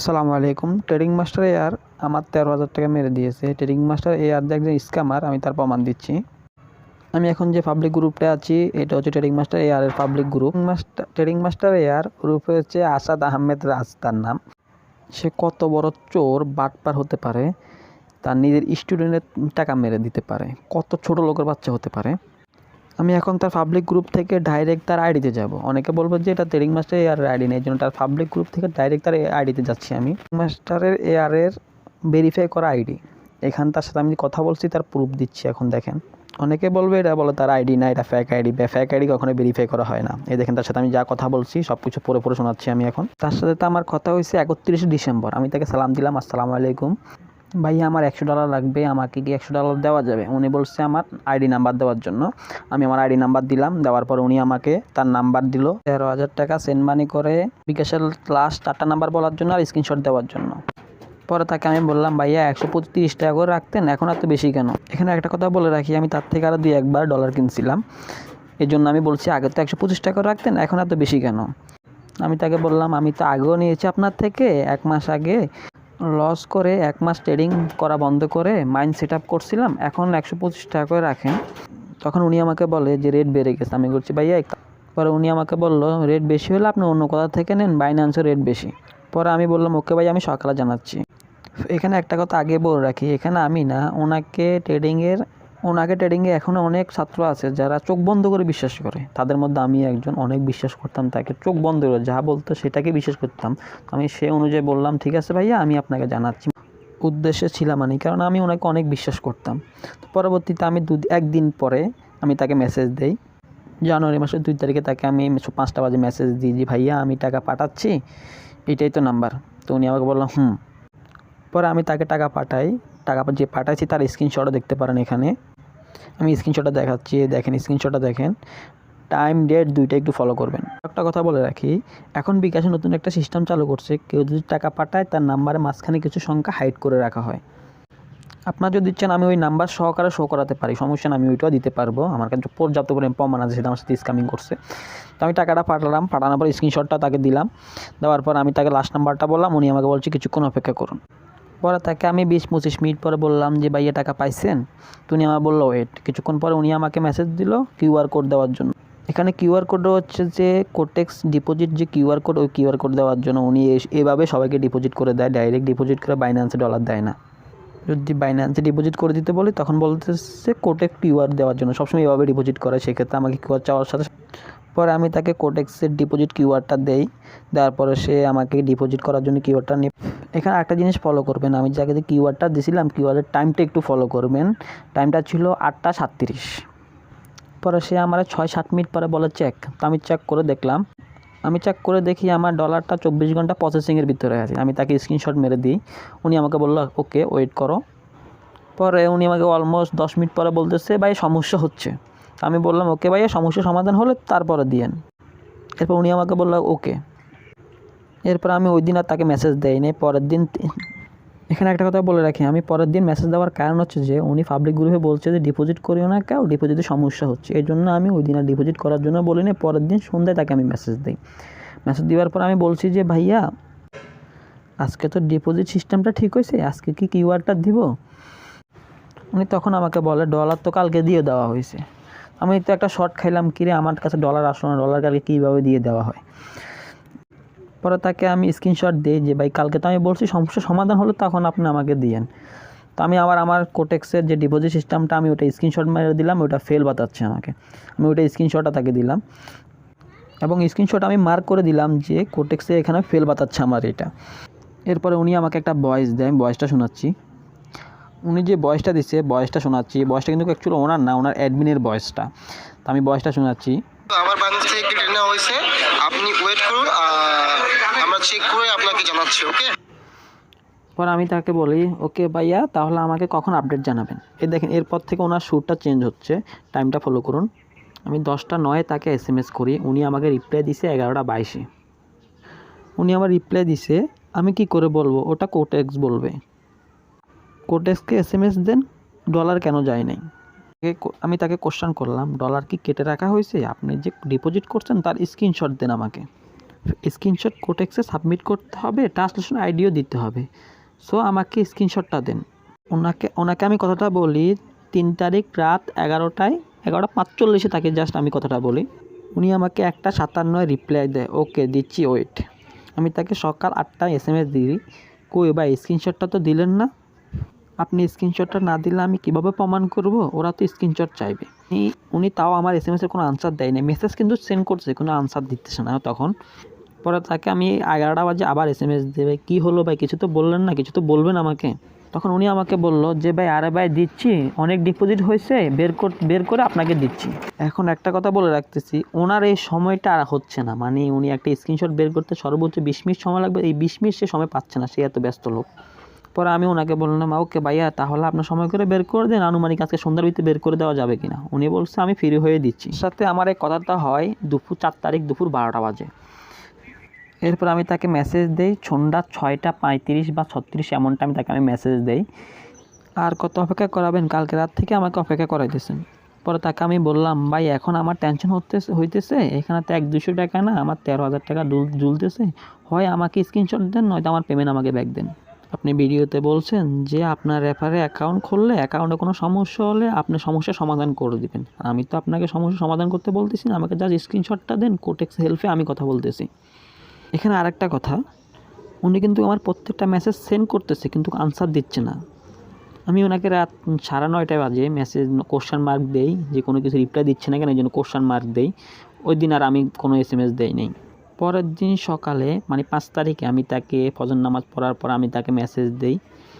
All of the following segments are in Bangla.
আসসালামু আলাইকুম। ট্রেডিং মাস্টার এয়ার আমার তেরো হাজার টাকা মেরে দিয়েছে। ট্রেডিং মাস্টার এয়ার যে একজন স্ক্যামার আমি তার প্রমাণ দিচ্ছি। আমি এখন যে পাবলিক গ্রুপটা আছি, এটা হচ্ছে ট্রেডিং মাস্টার এয়ার এর public group master trading master air গ্রুপে হচ্ছে আসাদ আহমেদ রাজ তার নাম। সে কত বড় চোর বাটপার হতে পারে। তার নিজের স্টুডেন্টের টাকা মেরে দিতে পারে। কত ছোট লোকের বাচ্চা হতে পারে। আমি এখন তার পাবলিক গ্রুপ থেকে ডাইরেক্ট তার আইডিতে যাব। অনেকে বলব যে এটা ট্রেডিং মাস্টার এয়ারের আইডি নেই জন্য তার পাবলিক গ্রুপ থেকে ডাইরেক্ট তার আইডিতে যাচ্ছি আমি। মাস্টারের এয়ারের ভেরিফাই করা আইডি এখান তার সাথে আমি কথা বলছি, তার প্রুফ দিচ্ছি এখন দেখেন। অনেকে বলবে এটা বলে তার আইডি না, এটা ফ্যাক আইডি ফ্যাক আইডি কখনো ভেরিফাই করা হয় না। এই দেখেন তার সাথে আমি যা কথা বলছি সব কিছু পরে পরে শোনাচ্ছি আমি এখন। তার সাথে তো আমার কথা হয়েছে একত্রিশে ডিসেম্বর। আমি তাকে সালাম দিলাম, আসসালামু আলাইকুম। ভাইয়া আমার একশো ডলার লাগবে, আমাকে কি একশো ডলার দেওয়া যাবে? উনি বলছে আমার আইডি নাম্বার দেওয়ার জন্য। আমি আমার আইডি নাম্বার দিলাম, দেওয়ার পর উনি আমাকে তার নাম্বার দিল। তেরো হাজার টাকা সেন্ড মানি করে বিকাশের লাস্ট চারটা নাম্বার বলার জন্য আর স্ক্রিনশট দেওয়ার জন্য। পরে তাকে আমি বললাম, ভাইয়া, একশো পঁচিশ টাকা করে রাখতেন, এখন এত বেশি কেন? এখানে একটা কথা বলে রাখি, আমি তার থেকে আরও দুই, একবার ডলার কিনছিলাম। এই জন্য আমি বলছি, আগে তো একশো পঁচিশ টাকা রাখতেন, এখন এত বেশি কেন? আমি তাকে বললাম, আমি তো আগেও নিয়েছি আপনার থেকে, এক মাস আগে। লস করে এক মাস ট্রেডিং করা বন্ধ করে মাইন্ড সেট আপ করছিলাম। এখন একশো পঁচিশ টাকা করে রাখেন। তখন উনি আমাকে বলে যে রেট বেড়ে গেছে। আমি করছি ভাইয়া, এক- পরে উনি আমাকে বলল রেট বেশি হলে আপনি অন্য কোথা থেকে নেন? বাইন্যান্সের রেট বেশি। পরে আমি বললাম, ওকে ভাই, আমি সকালে জানাচ্ছি। এখানে একটা কথা আগে বলে রাখি, এখানে আমি না, ওনাকে ট্রেডিংয়ের ওনাকে ট্রেডিংয়ে এখনও অনেক ছাত্র আছে যারা চোখ বন্ধ করে বিশ্বাস করে। তাদের মধ্যে আমি একজন অনেক বিশ্বাস করতাম, তাকে চোখ বন্ধ করে যা বলতো সেটাকে বিশ্বাস করতাম। আমি সে অনুযায়ী বললাম, ঠিক আছে ভাইয়া, আমি আপনাকে জানাচ্ছি। উদ্দেশ্যে ছিলাম আমি, কারণ আমি ওনাকে অনেক বিশ্বাস করতাম। পরবর্তীতে আমি দু একদিন পরে আমি তাকে মেসেজ দেই। জানুয়ারি মাসের দুই তারিখে তাকে আমি পাঁচটা বাজে মেসেজ দিই যে, ভাইয়া, আমি টাকা পাঠাচ্ছি। এটাই তো নাম্বার তো উনি আমাকে বললাম হুম। পরে আমি তাকে টাকা পাঠাই। টাকা যে পাঠাইছি তার স্ক্রিনশটও দেখতে পারেন এখানে। আমি স্ক্রিনশটটা দেখাচ্ছি, দেখেন স্ক্রিনশটটা দেখেন। টাইম ডেট দুইটা একটু ফলো করবেন। একটা কথা বলে রাখি, এখন বিকাশে নতুন একটা সিস্টেম চালু করছে, কেউ যদি টাকা পাঠায়, তার নাম্বারের মাঝখানে কিছু সংখ্যা হাইড করে রাখা হয়। আপনার যদি ইচ্ছেন আমি ওই নাম্বার সহকারে শো করাতে পারি, সমস্যা না আমি ওইটাও দিতে পারব। আমার কাছে পর্যাপ্ত পরিমাণ প্রমাণ আছে, সেটা আমার সাথে স্ক্যামিং করছে। তো আমি টাকাটা পাঠালাম, পাঠানোর পর স্ক্রিনশটটা তাকে দিলাম। দেওয়ার পর আমি তাকে লাস্ট নাম্বারটা বললাম, উনি আমাকে বলছে, কিছুক্ষণ অপেক্ষা করুন। পরে তাকে আমি বিশ পঁচিশ মিনিট পরে বললাম যে, ভাইয়া, টাকা পাইছেন? তো উনি আমার বলল, ওয়েট। কিছুক্ষণ পরে উনি আমাকে মেসেজ দিল কিউআর কোড দেওয়ার জন্য। এখানে কিউআর কোড হচ্ছে যে কোটেক্স ডিপোজিট যে কিউআর কোড, ওই কিউআর কোড দেওয়ার জন্য উনি এভাবে সবাইকে ডিপোজিট করে দেয়। ডাইরেক্ট ডিপোজিট করে বাইন্যান্সে ডলার দেয় না। যদি বাইন্যান্সে ডিপোজিট করে দিতে বলি, তখন বলতেছে কোটেক কিউআর দেওয়ার জন্য। সবসময় এভাবে ডিপোজিট করে, সেক্ষেত্রে আমাকে কিউআর চাওয়ার সাথে পরে আমি তাকে কোটেক্সের ডিপোজিট কিউআরটা দেই। তারপরে সে আমাকে ডিপোজিট করার জন্য কিউআরটা নিয়ে এখানে একটা জিনিস ফলো করবেন। আমি যাকে যে কিউআরটা দিয়েছিলাম কিউআরের টাইমটা একটু ফলো করবেন। টাইমটা ছিল আটটা সাতত্রিশ। পরে সে আমার ছয় সাত মিনিট পরে বলে চেক তো আমি চেক করে দেখলাম। আমি চেক করে দেখি আমার ডলারটা চব্বিশ ঘণ্টা প্রসেসিংয়ের ভিতরে আছে। আমি তাকে স্ক্রিনশট মেরে দিই। উনি আমাকে বলল, ওকে ওয়েট করো। পরে উনি আমাকে অলমোস্ট দশ মিনিট পরে বলতেছে, ভাই, সমস্যা হচ্ছে। আমি বললাম, ওকে ভাই সমস্যা সমাধান হলে তারপরে দিয়েন। এরপর উনি আমাকে বলল, ওকে। এরপর আমি ওই দিন আর তাকে মেসেজ দেয়নি পরের দিন এখানে একটা কথা বলে রাখি, আমি পরের দিন মেসেজ দেওয়ার কারণ হচ্ছে যে, উনি পাবলিক গ্রুপে বলছে যে ডিপোজিট করিও না কেউ ডিপোজিটে সমস্যা হচ্ছে। এই জন্য আমি ওই দিন আর ডিপোজিট করার জন্য বলিনি, পরের দিন সন্ধ্যায় তাকে আমি মেসেজ দিই। মেসেজ দেওয়ার পর আমি বলছি যে, ভাইয়া, আজকে তো ডিপোজিট সিস্টেমটা ঠিক হয়েছে? আজকে কি কিউআরটা দিব? উনি তখন আমাকে বলে ডলার তো কালকে দিয়ে দেওয়া হয়েছে। আমি তো একটা শর্ট খাইলাম, কিরে, আমার কাছে ডলার আসলো না ডলার কালকে কীভাবে দিয়ে দেওয়া হয়? পরে তাকে আমি স্ক্রিনশট দিই যে, ভাই, কালকে তো আমি বলছি সমস্যা সমাধান হলো, তখন আপনি আমাকে দিয়েন। তো আমি আবার আমার কোটেক্সের যে ডিপোজিট সিস্টেমটা আমি ওটা স্ক্রিনশট মেরে দিলাম, ওটা ফেল বাতাচ্ছে আমাকে। আমি ওটা স্ক্রিনশটটা তাকে দিলাম। এবং স্ক্রিনশট আমি মার্ক করে দিলাম যে কোটেক্সে এখানে ফেল বাতাচ্ছে আমার এটা। এরপরে উনি আমাকে একটা ভয়েস দেয়, আমি ভয়েসটা শোনাচ্ছি। উনি যে বয়সটা দিচ্ছে বয়সটা শোনাচ্ছি। বয়সটা কিন্তু অ্যাকচুয়ালি ওনার না, ওনার অ্যাডমিনের বয়সটা তো আমি বয়সটা শোনাচ্ছি। আমার থেকে কেটে নেওয়া হয়েছে। আপনি ওয়েট করুন আমরা চেক করে আপনাকে জানাচ্ছি ওকে পর আমি তাকে বলি ওকে ভাইয়া, তাহলে আমাকে কখন আপডেট জানাবেন? এই দেখেন, এরপর থেকে ওনার শ্যুটটা চেঞ্জ হচ্ছে। টাইমটা ফলো করুন। আমি দশটা নয় তাকে এস এম এস করি। উনি আমাকে রিপ্লাই দিছে এগারোটা বাইশে। উনি আমার রিপ্লাই দিছে, আমি কি করে বলব? ওটা কোটেক্স বলবে। কোটেক্সকে এস এম এস দেন? ডলার কেন যায় নাই? আমি তাকে কোশ্চেন করলাম ডলার কি কেটে রাখা হয়েছে? আপনি যে ডিপোজিট করছেন, তার স্ক্রিনশট দেন আমাকে। স্ক্রিনশট কোটেক্সে সাবমিট করতে হবে ট্রান্সলেশন আইডিও দিতে হবে। সো আমাকে স্ক্রিনশটটা দেন। ওনাকে ওনাকে আমি কথাটা বলি, তিন তারিখ রাত এগারোটায়, এগারোটা পাঁচচল্লিশে তাকে জাস্ট আমি কথাটা বলি। উনি আমাকে একটা সাতান্নয় রিপ্লাই দেয় ওকে দিচ্ছি ওয়েট আমি তাকে সকাল আটটায় এস এম এস দিই, কই বা স্ক্রিনশটটা তো দিলেন না? আপনি স্ক্রিনশটটা না দিলে আমি কীভাবে প্রমাণ করব? ওরা তো স্ক্রিনশট চাইবে। উনি তাও আমার এস এম এসের কোনো আনসার দেয় না মেসেজ কিন্তু সেন্ড করছে, কোনো আনসার দিতেছে না তখন। পরে তাকে আমি এগারোটা বাজে আবার এস এম এস দেবে। কী হলো ভাই? কিছু তো বললেন না, কিছু তো বলবেন আমাকে। তখন উনি আমাকে বলল যে, ভাই, আরে ভাই, দিচ্ছি। অনেক ডিপোজিট হয়েছে, বের কর, বের করে আপনাকে দিচ্ছি। এখন একটা কথা বলে রাখতেছি, ওনার এই সময়টা আর হচ্ছে না। মানে উনি একটা স্ক্রিনশট বের করতে সর্বোচ্চ বিশ মিনিট সময় লাগবে। এই বিশ মিনিট সে সময় পাচ্ছে না, সে এত ব্যস্ত লোক। পরে আমি ওনাকে বললাম, ওকে ভাইয়া, তাহলে আপনার সময় করে বের করে দেন। আনুমানিক আজকে সন্ধ্যার ভিতরে বের করে দেওয়া যাবে কিনা? উনি বলছে, আমি ফ্রি হয়ে দিচ্ছি। সাথে আমার এই কথাটা হয় দুপুর চার তারিখ দুপুর বারোটা বাজে। এরপর আমি তাকে মেসেজ দেই, সন্ধ্যা ছয়টা পঁয়ত্রিশ বা ছত্রিশ এমন টাইম তাকে আমি মেসেজ দেই। আর কত অপেক্ষা করাবেন? কালকে রাত থেকে আমাকে অপেক্ষা করাইতেছেন। পরে তাকে আমি বললাম, ভাই, এখন আমার টেনশন হতে হইতেছে। এখানে তো এক দুশো টাকা না, আমার তেরো হাজার টাকা ঝুলতেছে। হয় আমাকে স্ক্রিনশট দেন, নয়তো আমার পেমেন্ট আমাকে ব্যাক দেন। আপনি ভিডিওতে বলছেন যে আপনার রেফারে অ্যাকাউন্ট খুললে অ্যাকাউন্টে কোনো সমস্যা হলে আপনি সমস্যার সমাধান করে দিবেন। আমি তো আপনাকে সমস্যা সমাধান করতে বলতেছি না, আমাকে জাস্ট স্ক্রিনশটটা দেন কোটেক্স হেল্পে আমি কথা বলতেছি। এখানে আরেকটা কথা, উনি কিন্তু আমার প্রত্যেকটা মেসেজ সেন্ড করতেছে কিন্তু আনসার দিচ্ছে না। আমি ওনাকে রাত সাড়ে নয়টায় বাজে মেসেজ কোশ্চান মার্ক দেই, যে কোনো কিছু রিপ্লাই দিচ্ছে না কেন, এই জন্য কোশ্চান মার্ক দেই। ওই দিন আর আমি কোনো এস এম এস দেই নেই। পরের দিন সকালে মানে পাঁচ তারিখে আমি তাকে ফজর নামাজ পড়ার পর আমি তাকে মেসেজ দিই।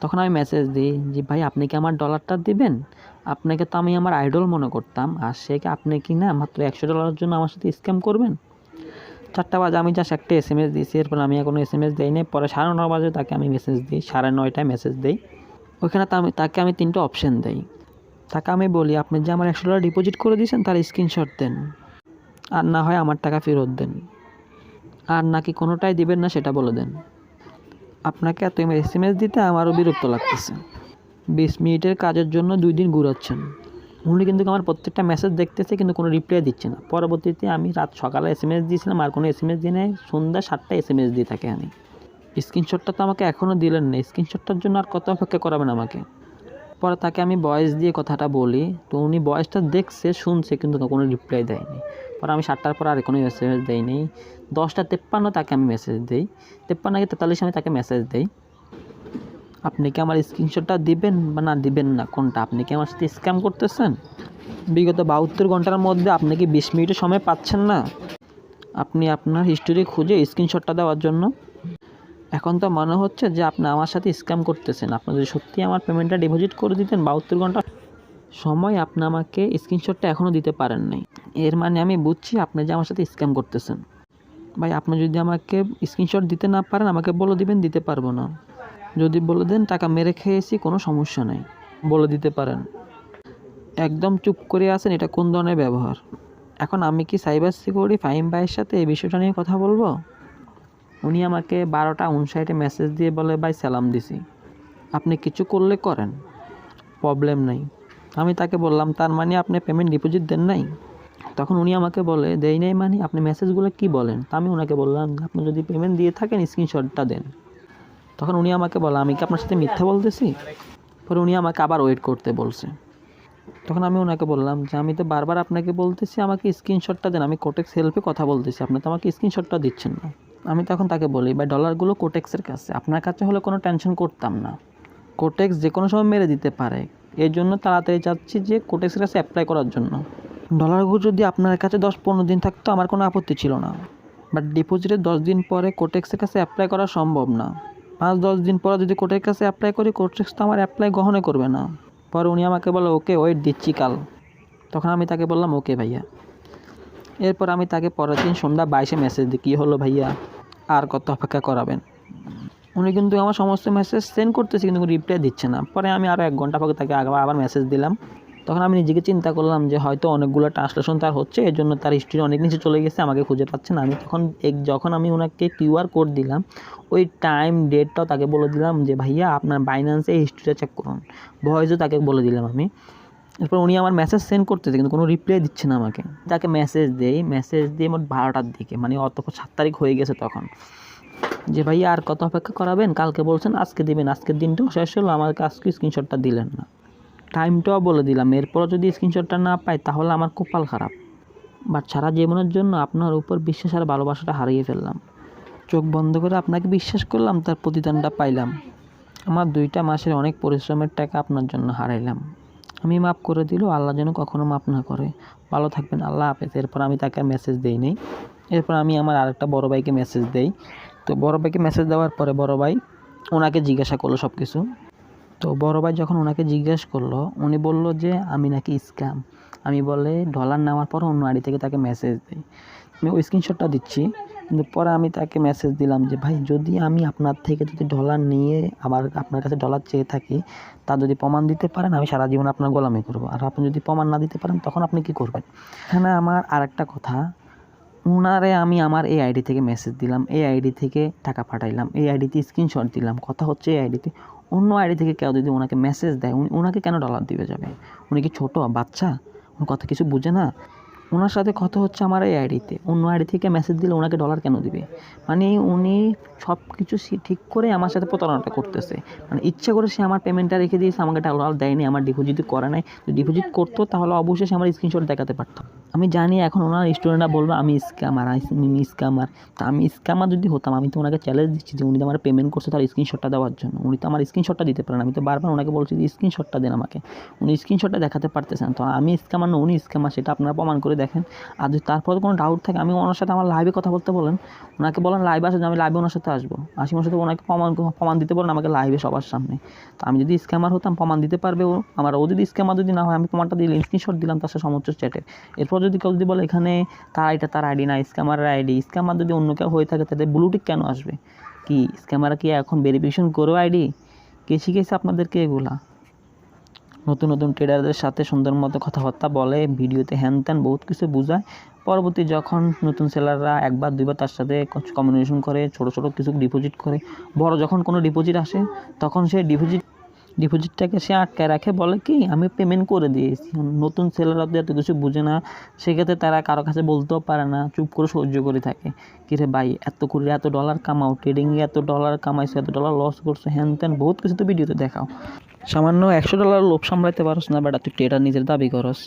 তখন আমি মেসেজ দিই যে, ভাই, আপনি কি আমার ডলারটা দিবেন? আপনাকে তো আমি আমার আইডল মনে করতাম, আর সে কি আপনি কি না মাত্র একশো ডলারের জন্য আমার সাথে স্ক্যাম করবেন? চারটা বাজে, আমি জাস্ট একটা এস এম এস দিয়েছি, এরপর আমি এখনও এস এম এস দিই নাই। পরে সাড়ে নটা বাজে তাকে আমি মেসেজ দিই, সাড়ে নয়টায় মেসেজ দিই। ওইখানে তো আমি, তাকে আমি তিনটে অপশান দিই। তাকে আমি বলি, আপনি যে আমার একশো ডলার ডিপোজিট করে দিয়েছেন, তার স্ক্রিনশট দেন। আর না হয় আমার টাকা ফেরত দেন। আর নাকি কোনোটাই দিবেন না সেটা বলে দেন। আপনাকে এত এস এম এস দিতে আমারও বিরক্ত লাগতেছে। বিশ মিনিটের কাজের জন্য দুই দিন ঘুরাচ্ছেন। উনি কিন্তু আমার প্রত্যেকটা মেসেজ দেখতেছে, কিন্তু কোনো রিপ্লাই দিচ্ছে না। পরবর্তীতে আমি রাত সকালে এস এম এস দিয়েছিলাম, আর কোনো এস এম এস দিয়ে নেই সন্ধ্যা সাতটায় এস এম এস দিয়ে থাকে আমি স্ক্রিনশটটা তো আমাকে এখনও দিলেন না। স্ক্রিনশটটার জন্য আর কত অপেক্ষা করাবেন আমাকে? পরে তাকে আমি ভয়েস দিয়ে কথাটা বলি, তো উনি ভয়েসটা দেখছে, শুনছে, কিন্তু কোনো রিপ্লাই দেয়নি। পরে আমি সাতটার পর আর কোনো মেসেজ দেয়নি দশটা তেপ্পান্ন তাকে আমি মেসেজ দিই। তেপ্পান্ন আগে তেতাল্লিশ আমি তাকে মেসেজ দিই। আপনি কি আমার স্ক্রিনশটটা দিবেন বা না দিবেন না? কোনটা? আপনি কি আমার সাথে স্ক্যাম করতেছেন? বিগত বাহাত্তর ঘণ্টার মধ্যে আপনি কি বিশ মিনিটের সময় পাচ্ছেন না? আপনি আপনার হিস্টোরি খুঁজে স্ক্রিনশটটা দেওয়ার জন্য। এখন তো মনে হচ্ছে যে আপনি আমার সাথে স্ক্যাম করতেছেন। আপনি যদি সত্যি আমার পেমেন্টটা ডিপোজিট করে দিতেন বাহাত্তর ঘণ্টা সময় আপনি আমাকে স্ক্রিনশটটা এখনও দিতে পারেন নাই। এর মানে আমি বুঝছি আপনি যে আমার সাথে স্ক্যাম করতেছেন। ভাই, আপনি যদি আমাকে স্ক্রিনশট দিতে না পারেন, আমাকে বলে দিবেন, দিতে পারব না। যদি বলে দেন, টাকা মেরে খেয়েছি, কোনো সমস্যা নেই। বলে দিতে পারেন। একদম চুপ করে আছেন, এটা কোন ধরনের ব্যবহার? এখন আমি কি সাইবার সিকিউরিটি ফাইম ভাইয়ের সাথে এই বিষয়টা নিয়ে কথা বলব? উনি আমাকে বারোটা উনষাটে মেসেজ দিয়ে বলে, ভাই, সালাম দিছি। আপনি কিছু করলে করেন। প্রবলেম নাই। আমি তাকে বললাম, তার মানে আপনি পেমেন্ট ডিপোজিট দেন নাই? তখন উনি আমাকে বলে, দেই নাই মানে আপনি মেসেজগুলো কি বলেন? তা আমি ওনাকে বললাম, আপনি যদি পেমেন্ট দিয়ে থাকেন স্ক্রিনশটটা দেন। তখন উনি আমাকে বলে, আমি কি আপনার সাথে মিথ্যা বলতেছি? পরে উনি আমাকে আবার ওয়েট করতে বলছে। তখন আমি ওনাকে বললাম যে, আমি তো বারবার আপনাকে বলতেছি, আমাকে স্ক্রিনশটটা দেন। আমি কোটেক্স হেল্পে কথা বলতেছি। আপনি তো আমাকে স্ক্রিনশটটা দিচ্ছেন না। আমি তখন তাকে বলি বা ডলারগুলো কোটেক্সের কাছে। আপনার কাছে হলে কোনো টেনশন করতাম না। কোটেক্স যে কোনো সময় মেরে দিতে পারে। এই জন্য তাড়াতাড়ি চাচ্ছি যে কোটেক্সের কাছে অ্যাপ্লাই করার জন্য। ডলারগুলো যদি আপনার কাছে দশ পনেরো দিন থাকতো, আমার কোনো আপত্তি ছিল না। বাট ডিপোজিটের দশ দিন পরে কোটেক্সের কাছে অ্যাপ্লাই করা সম্ভব না। পাঁচ, দশ দিন পরে যদি কোর্টের কাছে অ্যাপ্লাই করি কোর্টেক্স তো আমার অ্যাপ্লাই গ্রহণে করবে না। পরে উনি আমাকে বলে, ওকে ওয়েট দিচ্ছি কাল। তখন আমি তাকে বললাম, ওকে, ভাইয়া। এরপর আমি তাকে পরের দিন সন্ধ্যা বাইশে মেসেজ দিই, কী হলো ভাইয়া? আর কত অপেক্ষা করাবেন? উনি কিন্তু আমার সমস্ত মেসেজ সেন্ড করতেছে, কিন্তু রিপ্লাই দিচ্ছে না। পরে আমি আরও এক ঘণ্টা পরে তাকে আবার আবার মেসেজ দিলাম। তখন আমি নিজেকে চিন্তা করলাম যে হয়তো অনেকগুলো ট্রান্সলেশন তার হচ্ছে, এর জন্য তার হিস্ট্রি অনেক নিচে চলে গেছে, আমাকে খুঁজে পাচ্ছে না। আমি তখন এক, যখন আমি ওনাকে কিউআর কোড দিলাম, ওই টাইম ডেটটাও তাকে বলে দিলাম যে, ভাইয়া, আপনার বাইন্যান্সে হিস্ট্রিটা চেক করুন। ভয়েসও তাকে বলে দিলাম আমি। এরপর উনি আমার মেসেজ সেন্ড করতেছে, কিন্তু কোনো রিপ্লাই দিচ্ছে না আমাকে। তাকে মেসেজ দেই মেসেজ দিয়ে মোট বারোটার দিকে মানে অতপর সাত তারিখ হয়ে গেছে তখন। যে ভাইয়া আর কত অপেক্ষা করাবেন? কালকে বলছেন, আজকে দিবেন, আজকের দিনটাও শেষ হলো, আমাকে আজকে স্ক্রিনশটটা দিলেন না। টাইমটাও বলে দিলাম, এরপরও যদি স্ক্রিনশটটা না পাই, তাহলে আমার কপাল খারাপ। বাট সারা জীবনের জন্য আপনার উপর বিশ্বাস আর ভালোবাসাটা হারিয়ে ফেললাম। চোখ বন্ধ করে আপনাকে বিশ্বাস করলাম, তার প্রতিদানটা পাইলাম। আমার দুইটা মাসের অনেক পরিশ্রমের টাকা আপনার জন্য হারাইলাম। আমি মাফ করে দিলেও আল্লাহ যেন কখনো মাফ না করে। ভালো থাকবেন, আল্লাহ হাফেজ। এরপর আমি তাকে মেসেজ দেই নেই। এরপর আমি আমার আরেকটা বড় ভাইকে মেসেজ দেই। তো বড় ভাইকে মেসেজ দেওয়ার পরে বড় ভাই ওনাকে জিজ্ঞাসা করল সব কিছু তো বড় ভাই যখন ওনাকে জিজ্ঞেস করল, উনি বলল যে, আমি নাকি স্ক্যাম আমি বলে, ডলার নেওয়ার পর অন্য আইডি থেকে তাকে মেসেজ দিই। আমি ওই স্ক্রিনশটটা দিচ্ছি। কিন্তু পরে আমি তাকে মেসেজ দিলাম যে, ভাই, যদি আমি আপনার থেকে যদি ডলার নিয়ে আবার আপনার কাছে ডলার চেয়ে থাকি তা যদি প্রমাণ দিতে পারেন, আমি সারা জীবন আপনার গোলামি করব। আর আপনি যদি প্রমাণ না দিতে পারেন, তখন আপনি কি করবেন? এখানে আমার আরেকটা কথা, উনারে আমি আমার এই আইডি থেকে মেসেজ দিলাম, এই আইডি থেকে টাকা পাঠাইলাম, এই আইডিতে স্ক্রিনশট দিলাম। কথা হচ্ছে এই আইডিতে অন্য আইডি থেকে কেউ যদি ওনাকে মেসেজ দেয়, উনি ওনাকে কেন ডলার দিবে যাবে উনি কি ছোটো, বাচ্চা? উনি কথা কিছু বুঝে না? ওনার সাথে কথা হচ্ছে আমার এই আইডিতে। অন্য আইডি থেকে মেসেজ দিলে ওনাকে ডলার কেন দিবে? মানে উনি সব কিছু ঠিক করে আমার সাথে প্রতারণাটা করতেছে। মানে ইচ্ছা করে সে আমার পেমেন্টটা রেখে দিয়েছে, আমাকে ডলার দেয়নি, আমার ডিপোজিট করে নাই। ডিপোজিট করতো তাহলে অবশ্যই সে আমার স্ক্রিনশট দেখাতে পারতাম আমি জানি এখন ওনার স্টুডেন্টরা বলব, আমি স্ক্যামার আমি স্ক্যামার তা আমি স্ক্যামার যদি হতাম, আমি তো ওনাকে চ্যালেঞ্জ দিচ্ছি যে উনি তো আমার পেমেন্ট করছে তার স্ক্রিনশটটা দেওয়ার জন্য। উনি তো আমার স্ক্রিনশটটা দিতে পারেন আমি তো বারবার ওনাকে বলছি যে স্ক্রিনশটটা দেন আমাকে। উনি স্ক্রিনশটটা দেখাতে পারতেছেন। তো আমি স্ক্যামার না, উনি স্ক্যামার সেটা আপনারা প্রমাণ করে দেখেন। আর যদি তারপর কোনো ডাউট থাকে, আমি ওনার সাথে আমার লাইভে কথা বলতে বলেন, ওনাকে বলেন লাইভে আসে যে আমি লাইভে ওনার সাথে আসব। আসি ওনার সাথে ওনাকে প্রমাণ প্রমাণ দিতে বলেন আমাকে লাইভে সবার সামনে। তো আমি যদি স্ক্যামার হতাম, প্রমাণ দিতে পারবে ও আমার ও যদি স্ক্যামার যদি না হয়, আমি প্রমাণটা দিলে স্ক্রিনশট দিলাম তার সাথে সমস্ত চ্যাটে এরপর যদি কেউ যদি বলে, এখানে তার আইটা তার আইডি না স্ক্যামারের আইডি। স্ক্যামার যদি অন্য কেউ হয়ে থাকে, তাদের ব্লুটিক কেন আসবে? কি স্ক্যামার কি এখন ভেরিফিকেশন করেও আইডি? কে শিখেছে আপনাদেরকে এগুলা? নতুন নতুন ট্রেডারদের সাথে সুন্দর মতো কথাবার্তা বলে, ভিডিওতে হ্যান ত্যান বহুত কিছু বোঝায়। পরবর্তী যখন নতুন সেলাররা একবার, দুইবার তার সাথে কমিউনিকেশন করে, ছোটো ছোটো কিছু ডিপোজিট করে, বড় যখন কোনো ডিপোজিট আসে, তখন সে ডিপোজিট ডিপোজিটটাকে সে আটকায় রাখে, বলে কি, আমি পেমেন্ট করে দিয়েছি। নতুন সেলাররা তো এত কিছু বুঝে না, সেক্ষেত্রে তারা কারও কাছে বলতেও পারে না, চুপ করে সহ্য করে থাকে। কিরে ভাই, এত করে এত ডলার কামাও ট্রেডিংয়ে এত ডলার কামাইছো, এত ডলার লস করছ হ্যান ত্যান বহুত কিছু তো ভিডিওতে দেখাও। সামান্য একশো ডলার লোভ সামলাতে পারস না বেটা, তুই ট্রেডার নিজের দাবি করস।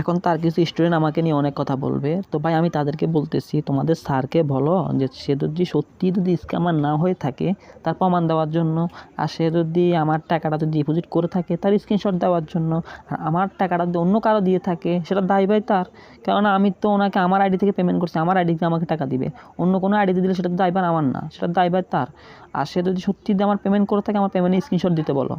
এখন তার কিছু স্টুডেন্ট আমাকে নিয়ে অনেক কথা বলবে। তো ভাই, আমি তাদেরকে বলতেছি, তোমাদের স্যারকে বলো যে সে যদি সত্যি যদি স্ক্যামার না হয়ে থাকে, তার প্রমাণ দেওয়ার জন্য, আর সে যদি আমার টাকাটা যদি ডিপোজিট করে থাকে, তার স্ক্রিনশট দেওয়ার জন্য, আর আমার টাকাটা যদি অন্য কারও দিয়ে থাকে, সেটা দায় ভাই তার। কেননা আমি তো ওনাকে আমার আইডি থেকে পেমেন্ট করছি, আমার আইডি থেকে আমাকে টাকা দিবে। অন্য কোনো আইডিতে দিলে সেটা দায়ভার আমার না, সেটা দায়ভার তার। আর সে যদি সত্যি দিয়ে আমার পেমেন্ট করে থাকে, আমার পেমেন্টের স্ক্রিনশট দিতে বলো।